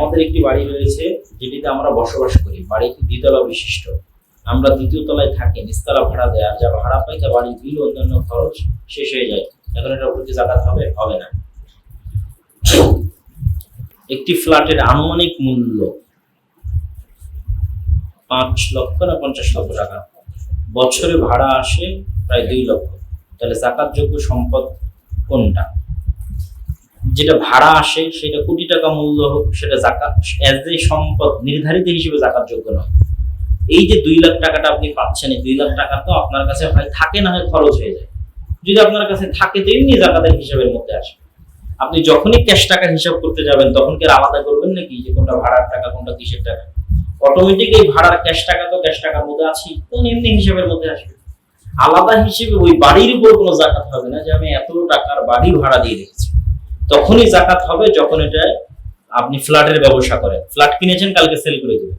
আমাদের একটি বাড়ি রয়েছে যেটিতে আমরা বসবাস করি। বাড়িটি দ্বিতলা বিশিষ্ট। আমরা দ্বিতীয় তলায় থাকি নিচতলা ভাড়া দেয়, আর যা ভাড়া পাই তা বাড়ির বিল অন্যান্য খরচ শেষ হয়ে যায়। এখন এটা প্রতি জাকাত হবে হবে না। একটি ফ্ল্যাটের আনুমানিক মূল্য পাঁচ লক্ষ না পঞ্চাশ লক্ষ টাকা। বছরে ভাড়া আসে প্রায় দুই লক্ষ। তাহলে জাকাতযোগ্য সম্পদ কোনটা? যেটা ভাড়া আসে, সেটা কোটি টাকা মূল্য হোক, সেটা জাকাত এজ এ সম্পদ, নির্ধারিত হিসেবে জাকাত যোগ্য নয়। এই যে দুই লাখ টাকাটা আপনি পাচ্ছেন, এই দুই লাখ টাকা তো আপনার কাছে হয়, থাকে না হয় খরচ হয়ে যায়। যদি আপনার কাছে থাকে, তো এমনি জাকাতের হিসাবের মধ্যে আসে। আপনি যখনই ক্যাশ টাকার হিসাব করতে যাবেন, তখন কি আলাদা করবেন নাকি? যে কোনটা ভাড়ার টাকা, কোনটা কিসের টাকা? অটোমেটিক এই ভাড়ার ক্যাশ টাকা তো ক্যাশ টাকার মধ্যে আছেই, তো এমনি হিসাবের মধ্যে আসবে। আলাদা হিসেবে ওই বাড়ির উপর কোনো জাকাত হবে না যে আমি এত টাকার বাড়ি ভাড়া দিয়ে রেখেছি তখনই জাকাত হবে যখন এটা আপনি ফ্ল্যাটের ব্যবসা করেন। ফ্ল্যাট কিনেছেন, কালকে সেল করে দেবেন।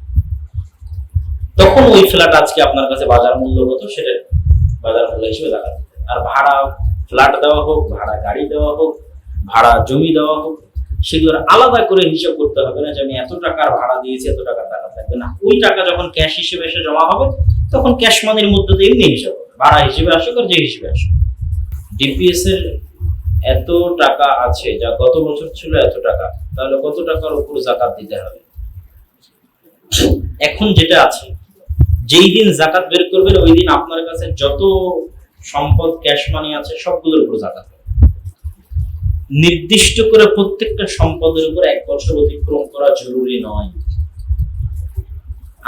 তখন ওই ফ্ল্যাট আজকে আপনার কাছে বাজার মূল্য কত, সেটা বাজার মূল্য হিসেবে জাকাত। আর ভাড়া ফ্ল্যাট দেওয়া হোক, ভাড়া গাড়ি দেওয়া হোক, ভাড়া জমি দেওয়া হোক, সেগুলোর আলাদা করে হিসাব করতে হবে না যে আমি এত টাকার ভাড়া দিয়েছি, এত টাকার টাকা থাকবে না। ওই টাকা যখন ক্যাশ হিসেবে এসে জমা হবে, তখন ক্যাশ মানির মধ্যে এমনি হিসাব হবে। ভাড়া হিসেবে আসুক আর যে হিসেবে আসুক। ডিপিএস এর এত টাকা আছে, যা গত বছর ছিল এত টাকা, তাহলে কত টাকার উপর জাকাত দিতে হবে? এখন যেটা আছে, যেই দিন জাকাত বের করবেন, ওই দিন আপনার কাছে যত সম্পদ ক্যাশ মানি আছে, সবগুলোর উপর জাকাত নির্দিষ্ট করে প্রত্যেকটা সম্পদের উপর এক বছর অতিক্রম করা জরুরি নয়।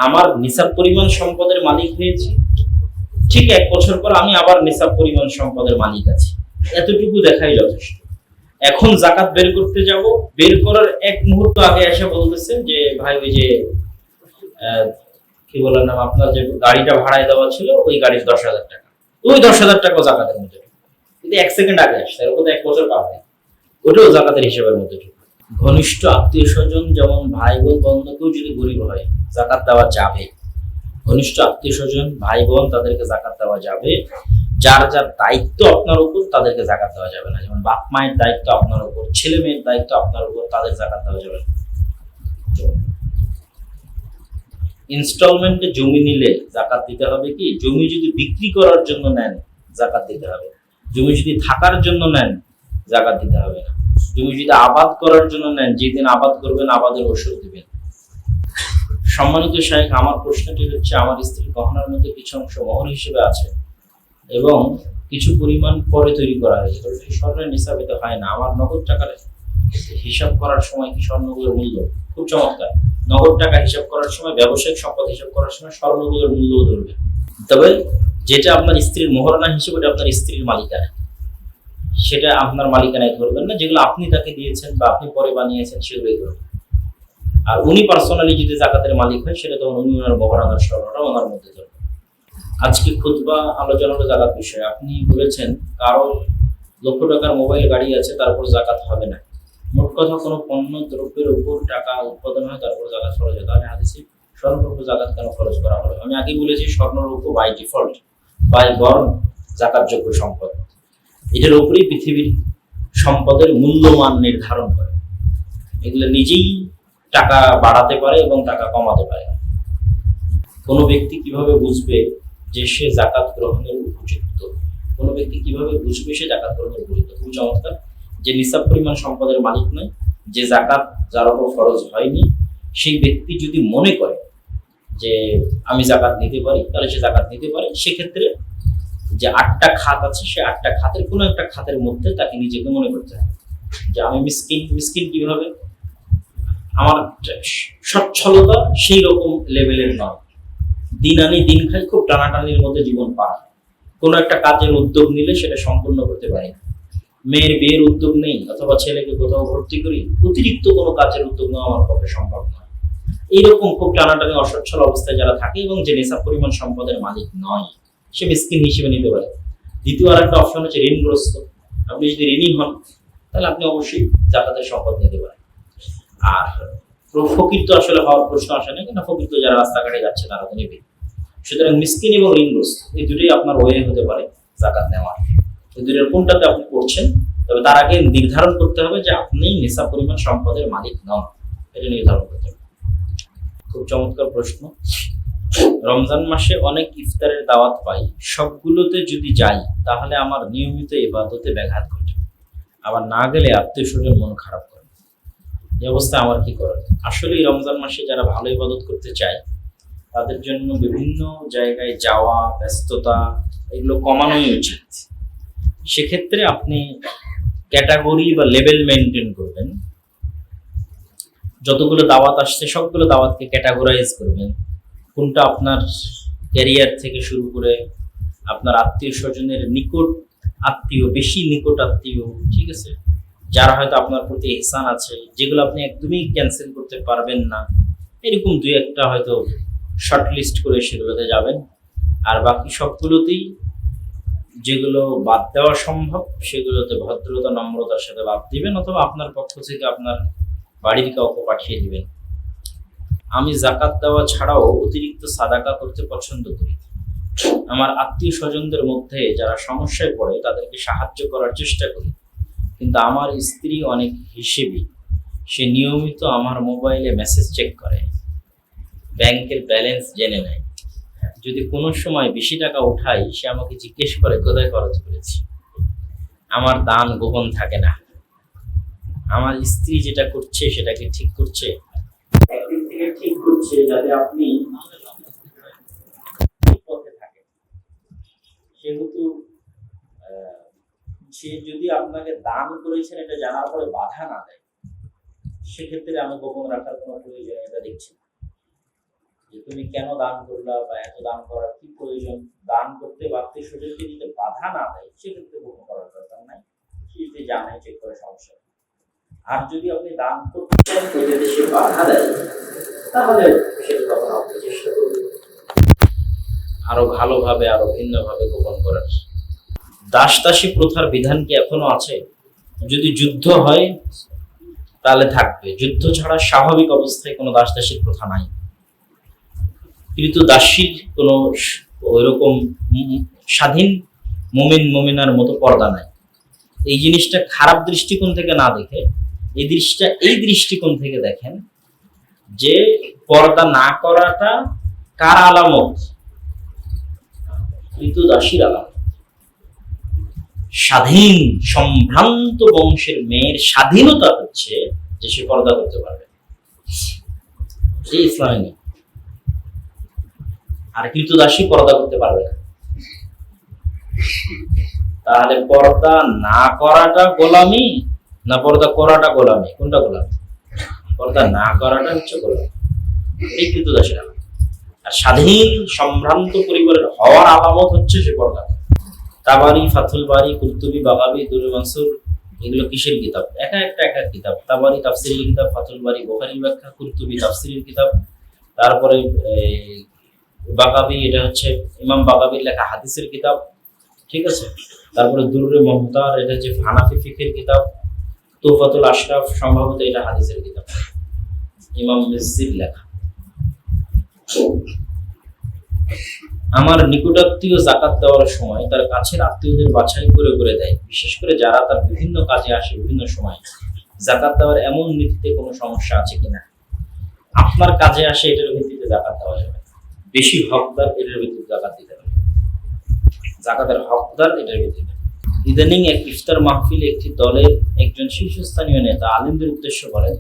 আমার নিসাব পরিমাণ সম্পদের মালিক হয়েছি, ঠিক এক বছর পর আমি আবার নিসাব পরিমাণ সম্পদের মালিক আছি। এতটুকু দেখাই যথেষ্ট। এখন জাকাত বের করতে যাব। বের করার এক মুহূর্ত আগে এসে বলতেছেন যে, ভাই, ওই যে কি বলার নাম আপনার যে গাড়িটা ভাড়ায় দেওয়া ছিল, ওই গাড়ির দশ হাজার টাকা। ওই দশ হাজার টাকাও জাকাতের মধ্যে কিন্তু এক সেকেন্ড আগে আসছে এর মধ্যে এক বছর পার হয় ওটাও জাকাতের হিসেবের মধ্যে। ঘনিষ্ঠ আত্মীয় স্বজন যেমন ভাই বোন বন্ধকেও যদি গরিব হয়, জাকাত দেওয়া যাবে। ঘনিষ্ঠ আত্মীয় স্বজন, ভাই বোন তাদেরকে জাকাত দেওয়া যাবে। যার যার দায়িত্ব আপনার উপর, তাদেরকে জাকাত দেওয়া যাবে না। যেমন বাপ মায়ের দায়িত্ব আপনার উপর, ছেলে মেয়ের দায়িত্ব আপনার উপর, তাদের জাকাত দেওয়া যাবে না। ইনস্টলমেন্টে জমি নিলে জাকাত দিতে হবে কি? জমি যদি বিক্রি করার জন্য নেন, জাকাত দিতে হবে। জমি যদি থাকার জন্য নেন, জাকাত দিতে হবে না। জমি যদি আবাদ করার জন্য নেন যেদিন আবাদ করবেন, আবাদের ওষুধ দিবেন। সম্মানিত শাহেখ আমার প্রশ্নটি হচ্ছে, আমার স্ত্রীর গহনার মধ্যে কিছু অংশ মহর হিসেবে আছে। এবং কিছু পরিমাণ পরে তৈরি করা হয়েছে। স্বর্ণের নিসাবিত হয় না। আমার নগদ টাকার হিসাব করার সময় কি স্বর্ণগুলোর মূল্য? খুব চমৎকার। নগদ টাকা হিসাব করার সময়, ব্যবসায়িক সম্পদ হিসাব করার সময় স্বর্ণগুলোর মূল্যও ধরবে। তবে যেটা আপনার স্ত্রীর মোহরানা হিসেবে আপনার স্ত্রীর মালিকানা। সেটা আপনার মালিকানায় ধরবেন না। যেগুলো আপনি তাকে দিয়েছেন বা আপনি পরে বানিয়েছেন, সেগুলোই ধরবেন। আর উনি পার্সোনালি যদি জাকাতের মালিক হয়, সেটা তখন উনি ওনার মোহরানার স্বর্ণটা ওনার মধ্যে ধরবেন। আজকে খুতবা আলোচনা হলো জাকাত বিষয়ে। আপনি বলেছেন কারও লক্ষ টাকার মোবাইল গাড়ি আছে, তারপর জাকাত হবে না। মোট কথা কোনো পণ্য দ্রব্যের উপর টাকা উৎপাদন হয়, তারপর জাকাত খরচ হয়। তাহলে হাদিসে স্বর্ণের উপর জাকাত কেন খরচ করা হলো? আমি আগে বলেছি স্বর্ণের উপর বাই ডিফল্ট বাই বর্ণ জাকাতযোগ্য সম্পদ। এটার উপরেই পৃথিবীর সম্পদের মূল্যমান নির্ধারণ করে। এগুলো নিজেই টাকা বাড়াতে পারে এবং টাকা কমাতে পারে। কোনো ব্যক্তি কীভাবে বুঝবে যে সে জাকাত গ্রহণের উপযুক্ত। কোনো ব্যক্তি কীভাবে বুঝবে সে জাকাত গ্রহণের উপযুক্ত? খুব চমৎকার। যে নিসাব পরিমাণ সম্পদের মালিক নয়, যে জাকাত যার উপর ফরজ হয়নি, সেই ব্যক্তি যদি মনে করে যে আমি জাকাত নিতে পারি, তাহলে সে জাকাত নিতে পারে। সেক্ষেত্রে যে আটটা খাত আছে, সে আটটা খাতের, কোনো একটা খাতের মধ্যে তাকে নিজেকে মনে করতে হবে। যে আমি মিসকিন মিসকিন কীভাবে? আমার সচ্ছলতা সেই রকম লেভেলের নয়। দিন আনি, দিন খাই খুব টানাটানির মধ্যে জীবন পার। কোনো একটা কাজের উদ্যোগ নিলে সেটা সম্পূর্ণ করতে পারি মেয়ের বিয়ের উদ্যোগ নেই, অথবা ছেলেকে কোথাও ভর্তি করি, অতিরিক্ত কোনো কাজের উদ্যোগ নেওয়া আমার পক্ষে সম্ভব নয়। এইরকম খুব টানাটানি, অসচ্ছল অবস্থায় যারা থাকে এবং যে নেশা পরিমাণ সম্পদের মালিক নয়, সে মিসকিন হিসেবে নিতে পারে। দ্বিতীয় আর একটা অপশন হচ্ছে ঋণগ্রস্ত। আপনি যদি ঋণী হন, তাহলে আপনি অবশ্যই জাকাতের সম্পদ নিতে পারেন। আর ফকির তো আসলে হওয়ার প্রশ্ন আসে না, কেন? ফকির তো যারা রাস্তাঘাটে যাচ্ছে, তারা তো নেবে সুতরাং মিসকিন এবং ঋণগ্রস্ত এই দুটোই আপনার ওয়ে হতে পারে জাকাত নেওয়ার। এই দুটোর কোনটাতে আপনি করছেন তবে তার আগে নির্ধারণ করতে হবে যে আপনি নেশা পরিমাণ সম্পদের মালিক নন। এটা নির্ধারণ করতে হবে। খুব চমৎকার প্রশ্ন। রমজান মাসে অনেক ইফতারের দাওয়াত পাই। সবগুলোতে যদি যাই, তাহলে আমার নিয়মিত ইবাদতে ব্যাঘাত ঘটে। আবার না গেলে আত্মীয় স্বজন মন খারাপ করে। এই অবস্থায় আমার কি করার? আসলে রমজান মাসে যারা ভালো ইবাদত করতে চায় তাদের জন্য বিভিন্ন জায়গায় যাওয়া, ব্যস্ততা, এগুলো কমানোই উচিত। সেক্ষেত্রে আপনি ক্যাটাগরি বা লেভেল মেনটেন করবেন। যতগুলো দাওয়াত আসছে, সবগুলো দাওয়াতকে ক্যাটাগরাইজ করবেন। কোনটা আপনার ক্যারিয়ার থেকে শুরু করে আপনার আত্মীয় স্বজনের নিকট আত্মীয়, বেশি নিকট আত্মীয়, ঠিক আছে? যারা হয়তো আপনার প্রতি এহসান আছে, যেগুলো আপনি একদমই ক্যান্সেল করতে পারবেন না। এরকম দুই একটা হয়তো শর্ট লিস্ট করে সেগুলোতে যাবেন। আর বাকি সবগুলোতেই যেগুলো বাদ দেওয়া সম্ভব, সেগুলোতে ভদ্রতা, নম্রতার সাথে বাদ দিবেন অথবা আপনার পক্ষ থেকে আপনার বাড়ির কাউকে পাঠিয়ে দিবেন। আমি জাকাত দেওয়া ছাড়াও অতিরিক্ত সাদাকা করতে পছন্দ করি। আমার আত্মীয় স্বজনদের মধ্যে যারা সমস্যায় পড়ে, তাদেরকে সাহায্য করার চেষ্টা করি। কিন্তু আমার স্ত্রী অনেক হিসেবি। সে নিয়মিত আমার মোবাইলে মেসেজ চেক করে। ব্যাংকের ব্যালেন্স জেনে নেয়। যদি কোনো সময় বেশি টাকা উঠাই, সে আমাকে জিজ্ঞেস করে, কোথায় খরচ করেছি? আমার দান গোপন থাকে না। আমার স্ত্রী যেটা করছে, সেটাকে ঠিক করছে। ঠিক করছে যাতে আপনি সেহেতু সে যদি আপনাকে দান করেছেন, এটা জানার পরে বাধা না দেয়, সেক্ষেত্রে আমি গোপন রাখার কোনো প্রয়োজনীয়তা দেখছি না। যে তুমি কেন দান করলা বা এত দান করার কি প্রয়োজন? দান করতে আত্মীয় স্বজনকে দিতে বাধা না দেয়, সেক্ষেত্রে গোপন করার দরকার নাই। সে যদি জানে চেক করে সমস্যা আর যদি আপনি দান করতে যদি সে বাধা দেয়, তাহলে সেটা তখন আপনি চেষ্টা করবেন আরও ভালোভাবে, আরও ভিন্নভাবে গোপন করার। দাস দাসী প্রথার বিধান কি এখনও আছে? যদি যুদ্ধ হয়, তাহলে থাকবে। যুদ্ধ ছাড়া স্বাভাবিক অবস্থায় কোনো দাস দাসীর প্রথা নাই। কিন্তু দাসীর কোনো ওইরকম স্বাধীন মোমেন মোমেনার মতো পর্দা নাই। এই জিনিসটা খারাপ দৃষ্টিকোণ থেকে না দেখে, এই দৃষ্টিটা, এই দৃষ্টিকোণ থেকে দেখেন যে পর্দা না করাটা কার আলামত? ঋতু দাসীর আলামত। স্বাধীন, সম্ভ্রান্ত বংশের মেয়ের স্বাধীনতা হচ্ছে যে সে পর্দা করতে পারবে। এই ইসলামে আর কৃতদাসী পর্দা করতে পারবে না। তাহলে পর্দা না করাটা গোলামি না পর্দা করাটা গোলামি? কোনটা গোলামি? পর্দা না করাটা হচ্ছে গোলামি। এই কৃতদাসীর আলামত। আর স্বাধীন সম্ভ্রান্ত পরিবারের হওয়ার আলামত হচ্ছে সে পর্দা। তাবারি ফাথুল বাড়ি কুর্তুবি, বাগাবি দুরুল মানসুর, এগুলো কিসের কিতাব? একা একটা একা কিতাব। তাবারি তাফসিরের কিতাব, ফাথুল বাড়ি বোখারি ব্যাখ্যা, কুর্তুবি, তাফসিরের কিতাব। তারপরে বাগাবি, এটা হচ্ছে ইমাম বাগাবির লেখা হাদিসের কিতাব, ঠিক আছে? তারপরে দুরুরে মমতার, এটা হচ্ছে হানাফি ফিকের কিতাব, তুফাতুল আশরাফ সম্ভবত এটা হাদিসের কিতাব। ইমাম মিসজির লেখা। আমার নিকটাত্মীয় জাকাত দেওয়ার সময় তার কাছের আত্মীয়দের বাছাই করে করে দেয়। বিশেষ করে যারা তার বিভিন্ন কাজে আসে বিভিন্ন সময়। জাকাত দেওয়ার এমন নীতিতে কোনো সমস্যা আছে কিনা? আপনার কাজে আসে এটার ভিত্তিতে জাকাত দেওয়া যাবে। বেশি হকদার এটার ভিত্তিতে জাকাত দিতে হবে। জাকাতের হকদার এটার ভিত্তিতে ইদানিং এক ইফতার মাহফিলে একটি দলের একজন শীর্ষস্থানীয় নেতা আলিমদের উদ্দেশ্য করেন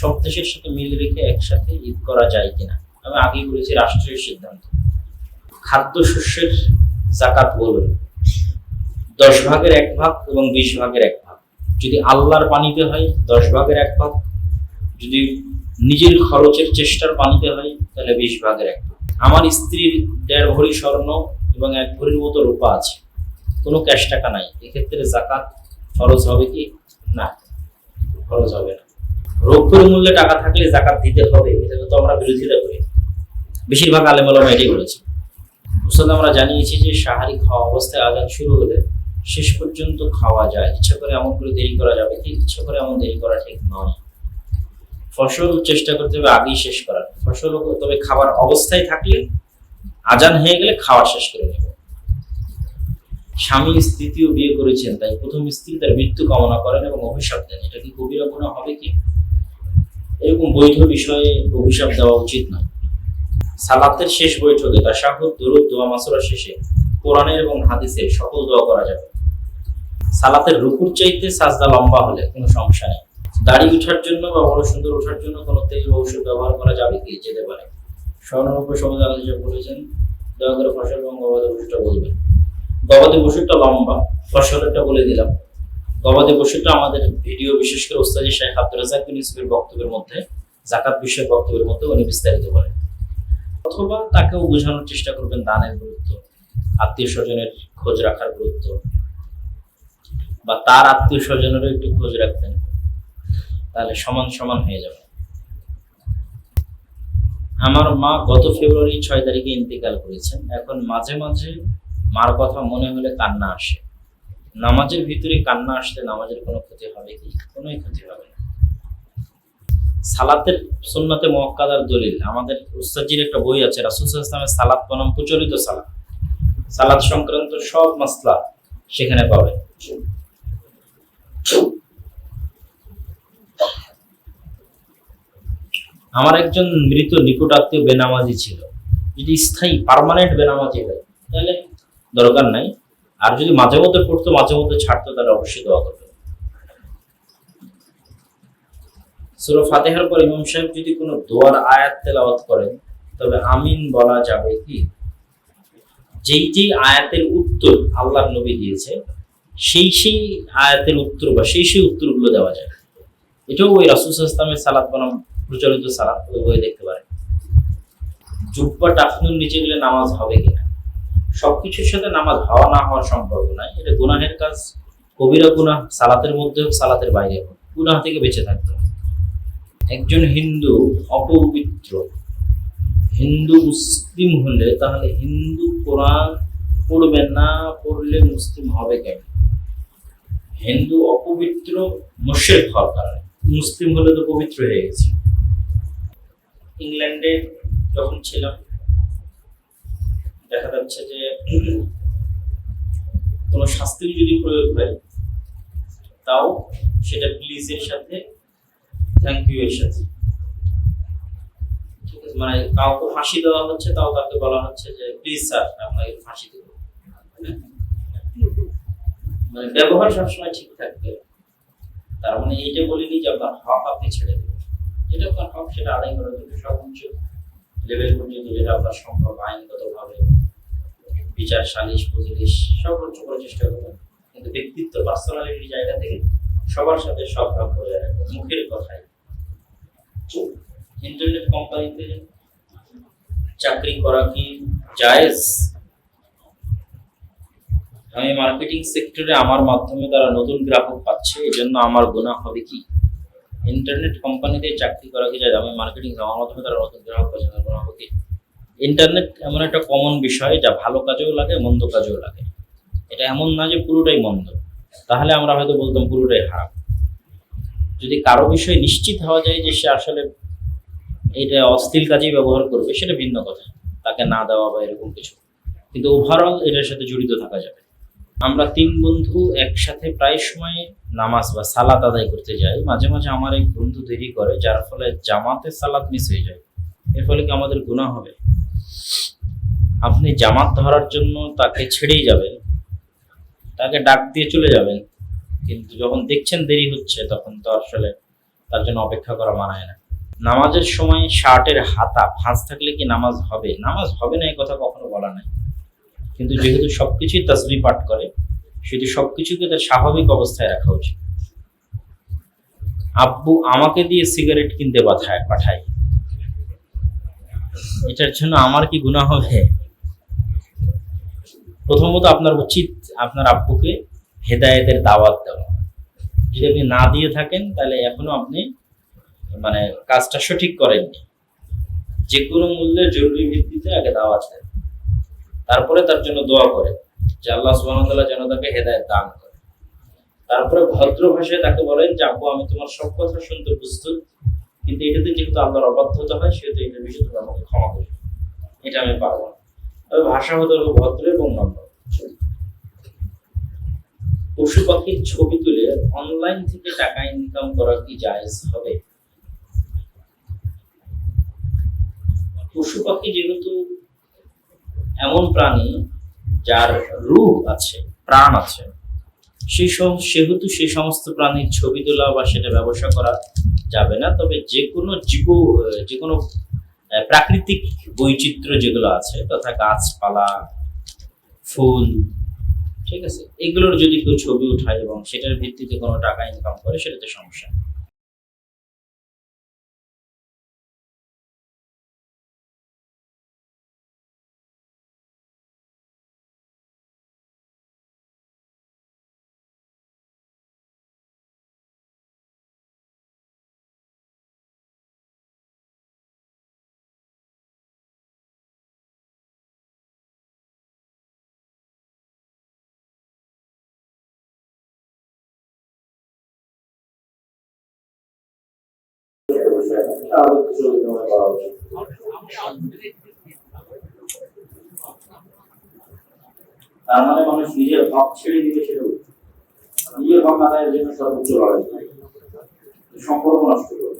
সব দেশের সাথে মিল রেখে একসাথে ঈদ করা যায় কিনা? আমি আগেই বলেছি, রাষ্ট্রীয় সিদ্ধান্ত। খাদ্যশস্যের জাকাত বলুন, দশ ভাগের এক ভাগ এবং বিশ ভাগের এক ভাগ। যদি আল্লাহর পানিতে হয়, দশ ভাগের এক ভাগ। যদি নিজের খরচের চেষ্টার পানিতে হয়, তাহলে বিশ ভাগের এক ভাগ। আমার স্ত্রীর দেড় ভরি স্বর্ণ এবং এক ভরির মতো রূপা আছে। কোনো ক্যাশ টাকা নাই। এক্ষেত্রে জাকাত খরচ হবে কি? না খরচ হবে না। রৌপ্যের মূল্যে টাকা থাকলে জাকাত দিতে হবে, এটা তো আমরা বিরোধিতা করি। বেশিরভাগ আলেমলমা এটাই বলেছে উস্তাদ, আমরা জানিয়েছি যে সাহারি খাওয়া অবস্থায় আজান শুরু হলে শেষ পর্যন্ত খাওয়া যায়। ইচ্ছা করে এমন করে দেরি করা যাবে কি? ইচ্ছা করে এমন দেরি করা ঠিক নয়। ফসল চেষ্টা করতে হবে আগেই শেষ করার। ফসল তবে খাবার অবস্থায় থাকলে, আজান হয়ে গেলে খাওয়া শেষ করে নেবে। স্বামী তৃতীয় বিয়ে করেছেন, তাই প্রথম স্ত্রী তার মৃত্যু কামনা করেন এবং অভিশাপ দেন। এটা কি কবিরা গুণা হবে কি? এরকম বৈধ বিষয়ে অভিশাপ দেওয়া উচিত নয়। সালাতের শেষ বৈঠকে তাশাহুদ, দরুদ, দোয়া, মাসুরা শেষে কোরআনের এবং হাদিসের সকল দোয়া করা যাবে। সালাতের রুকুর চাইতে সাজদা লম্বা হলে কোনো সমস্যা নেই। দাড়ি উঠার জন্য বা বড় সুন্দর ওঠার জন্য কোনো তেল বা ওষুধ ব্যবহার করা যাবে কি? যেতে পারে। স্বর্ণরূপে সমাজ আলোচনা বলেছেন, দয়া করে ফসল এবং গবাদি পশুটা বলবেন। গবাদি পশুটা লম্বা ফসলেরটা বলে দিলাম। গবাদি পশুটা আমাদের ভিডিও বিশেষ করে ওস্তাদি শাহেখ আব্দুল রাজাক বিন বক্তব্যের মধ্যে, জাকাত বিষয়ক বক্তব্যের মধ্যে উনি বিস্তারিত করেন। অথবা তাকেও বোঝানোর চেষ্টা করবেন দানের গুরুত্ব, আত্মীয় স্বজনের খোঁজ রাখার গুরুত্ব, বা তার আত্মীয় স্বজনেরও একটু খোঁজ রাখবেন। তাহলে সমান সমান হয়ে যাবে। আমার মা গত ফেব্রুয়ারি ছয় তারিখে ইন্তেকাল করেছেন। এখন মাঝে মাঝে মার কথা মনে হলে কান্না আসে। নামাজের ভিতরে কান্না আসলে নামাজের কোনো ক্ষতি হবে কি? কোনোই ক্ষতি হবে না। সালাতের সুন্নাতে মক্কাদার দলিল। আমাদের উস্তাজির একটা বই আছে, রাসুল ইসলামের বনাম প্রচলিত সালাত। সালাত সংক্রান্ত সব মাসলা সেখানে পাবে আমার একজন মৃত নিকট আত্মীয় বেনামাজি ছিল। যদি স্থায়ী পার্মানেন্ট বেনামাজি হয়, তাহলে দরকার নাই। আর যদি মাঝে মধ্যে পড়তো, মাঝে মধ্যে ছাড়তো, তাহলে অবশ্যই দোয়া করবে সুরা ফাতেহার পর ইমাম সাহেব যদি কোনো দোয়ার আয়াত তেলাওয়াত করেন, তবে আমিন বলা যাবে কি? যেই যেই আয়াতের উত্তর আল্লাহর নবী দিয়েছে, সেই সেই আয়াতের উত্তর বা সেই সেই উত্তরগুলো দেওয়া যায়। এটাও ওই রাসুল ইসলামের সালাদ বনাম প্রচলিত সালাদ বই দেখতে পারেন। জুব্বা টাকনুর নিচে গেলে নামাজ হবে কিনা সবকিছুর সাথে নামাজ হওয়া না হওয়ার সম্পর্ক নাই। এটা গুনাহের কাজ। কবিরা গুনাহ সালাতের মধ্যে হোক, সালাতের বাইরে হোক। গুনাহ থেকে বেঁচে থাকতে হবে। একজন হিন্দু অপবিত্র। হিন্দু মুসলিম হলে তাহলে হিন্দু কোরআন পড়বে না পড়লে মুসলিম হবে কেন? হিন্দু অপবিত্র মুশেক হওয়ার কারণে। মুসলিম হলে তো পবিত্র হয়ে গেছে। ইংল্যান্ডে যখন ছিলাম, দেখা যাচ্ছে যে কোনো শাস্তির যদি প্রয়োগ হয়, তাও সেটা প্লিজের সাথে থ্যাংক ইউ এর সাথে। মানে কাউকে ফাঁসি দেওয়া হচ্ছে, তাও তাকে বলা হচ্ছে যে প্লিজ স্যার আপনাকে ফাঁসি দেব। মানে ব্যবহার সবসময় ঠিক থাকবে তার মানে এইটা বলিনি যে আপনার হক আপনি ছেড়ে দেবেন। যেটা আপনার হক সেটা আদায় করার জন্য সর্বোচ্চ লেভেল পর্যন্ত যেটা আপনার সম্ভব, আইনগতভাবে, বিচার, সালিশ মজলিস সর্বোচ্চ করার চেষ্টা করবেন। কিন্তু ব্যক্তিত্ব পার্সোনালিটির জায়গা থেকে সবার সাথে সদ্ভাব বজায় রাখবেন, মুখের কথায় ইন্টারনেট কোম্পানিতে চাকরি করা কি জায়েজ? আমি মার্কেটিং সেক্টরে আমার মাধ্যমে তারা নতুন গ্রাহক পাচ্ছে এই জন্য আমার গুণা হবে কি? ইন্টারনেট কোম্পানিতে চাকরি করা কি যায়? আমি মার্কেটিং আমার মাধ্যমে তারা নতুন গ্রাহক আমার গুণা হবে কি? ইন্টারনেট এমন একটা কমন বিষয় যা ভালো কাজেও লাগে, মন্দ কাজেও লাগে। এটা এমন না যে পুরোটাই মন্দ। তাহলে আমরা হয়তো বলতাম পুরোটাই খারাপ। যদি কারও বিষয়ে নিশ্চিত হওয়া যায় যে সে আসলে এটা অস্থির কাজেই ব্যবহার করবে, সেটা ভিন্ন কথা। তাকে না দেওয়া বা এরকম কিছু। কিন্তু ওভারঅল এটার সাথে জড়িত থাকা যাবে। আমরা তিন বন্ধু একসাথে প্রায় সময় নামাজ বা সালাত আদায় করতে যাই। মাঝে মাঝে আমার এক বন্ধু দেরি করে, যার ফলে জামাতে সালাত মিস হয়ে যায়। এর ফলে কি আমাদের গুণা হবে? আপনি জামাত ধরার জন্য তাকে ছেড়েই যাবেন। তাকে ডাক দিয়ে চলে যাবেন। কিন্তু যখন দেখছেন দেরি হচ্ছে, তখন তো আসলে তার জন্য অপেক্ষা করা মানায় না। নামাজের সময় শার্টের হাতা, ভাঁজ থাকলে কি নামাজ হবে? নামাজ হবে না, এই কথা কখনো বলা নাই। কিন্তু যেহেতু সবকিছুই তসবি পাঠ করে সেটি সবকিছুকে তার স্বাভাবিক অবস্থায় রাখা উচিত। আব্বু আমাকে দিয়ে সিগারেট কিনতে পাঠায় পাঠায়। এটার জন্য আমার কি গুণা হবে? প্রথমত আপনার উচিত আপনার আব্বুকে হেদায়েতের দাওয়াত দেওয়া। যদি আপনি না দিয়ে থাকেন, তাহলে এখনও আপনি মানে কাজটা সঠিক করেননি। যে কোনো মূল্যে জরুরি ভিত্তিতে আগে দাওয়াত দেন। তারপরে তার জন্য দোয়া করে, যে আল্লাহ সুবাহতাল্লাহ যেন তাকে হেদায়ত দান করে। তারপরে ভদ্র ভাষায় তাকে বলেন যে আব্বু আমি তোমার সব কথা শুনতে প্রস্তুত, কিন্তু এটাতে যেহেতু আল্লাহর অবাধ্যতা হয়, সেহেতু এটা বিষয়ে তুমি আমাকে ক্ষমা করবে এটা আমি পারব না। তবে ভাষা হতে হবে ভদ্র এবং নম্র। পশু পাখির ছবি তুলে অনলাইন থেকে টাকা ইনকাম করা কি জায়েজ হবে? পশু পাখি যেহেতু এমন প্রাণী যার রূপ আছে, প্রাণ আছে সেই সেহেতু সেই সমস্ত প্রাণীর ছবি তোলা বা সেটা ব্যবসা করা যাবে না, তবে যে কোনো জীব যে কোনো প্রাকৃতিক বৈচিত্র্য যেগুলো আছে, তথা গাছপালা, ফুল, ঠিক আছে এগুলোর যদি কেউ ছবি উঠায় এবং সেটার ভিত্তিতে কোনো টাকা ইনকাম করে, সেটাতে সমস্যা নেই। তার মানে মানুষ নিজের হক ছেড়ে দিবে সেটা নিজের হক আদায়ের জন্য সর্বোচ্চ লড়াই। সম্পর্ক নষ্ট করে।